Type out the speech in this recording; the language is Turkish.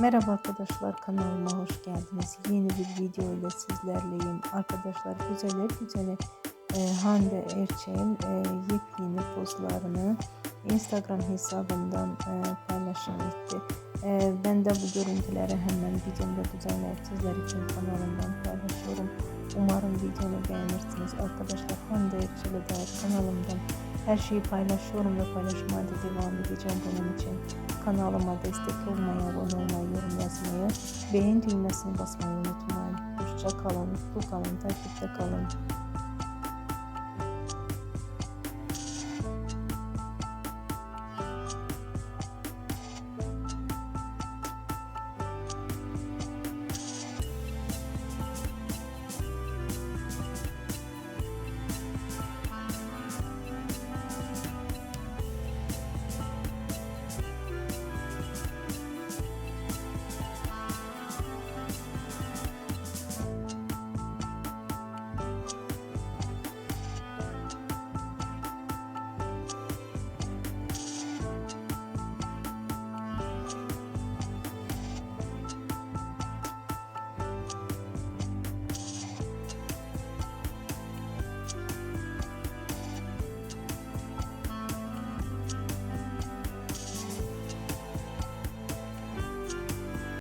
Merhaba arkadaşlar kanalıma hoş geldiniz. Yeni bir video ile sizlerleyim. Arkadaşlar güzeller güzeli e, Hande Erçel'in e, yepyeni pozlarını Instagram hesabından e, paylaşım etti. E, ben de bu görüntüleri hemen videomda düzenleyip sizler için kanalımdan paylaşıyorum. Umarım videomu beğenirsiniz. Arkadaşlar Hande Erçel'e dair kanalımdan her şeyi paylaşıyorum ve paylaşmaya da devam edeceğim bunun için. Kanalıma destek olmayı, abone olmayı, yorum yazmayı, beğen düğmesini basmayı unutmayın. Hoşça kalın, mutlu kalın, takipte kalın.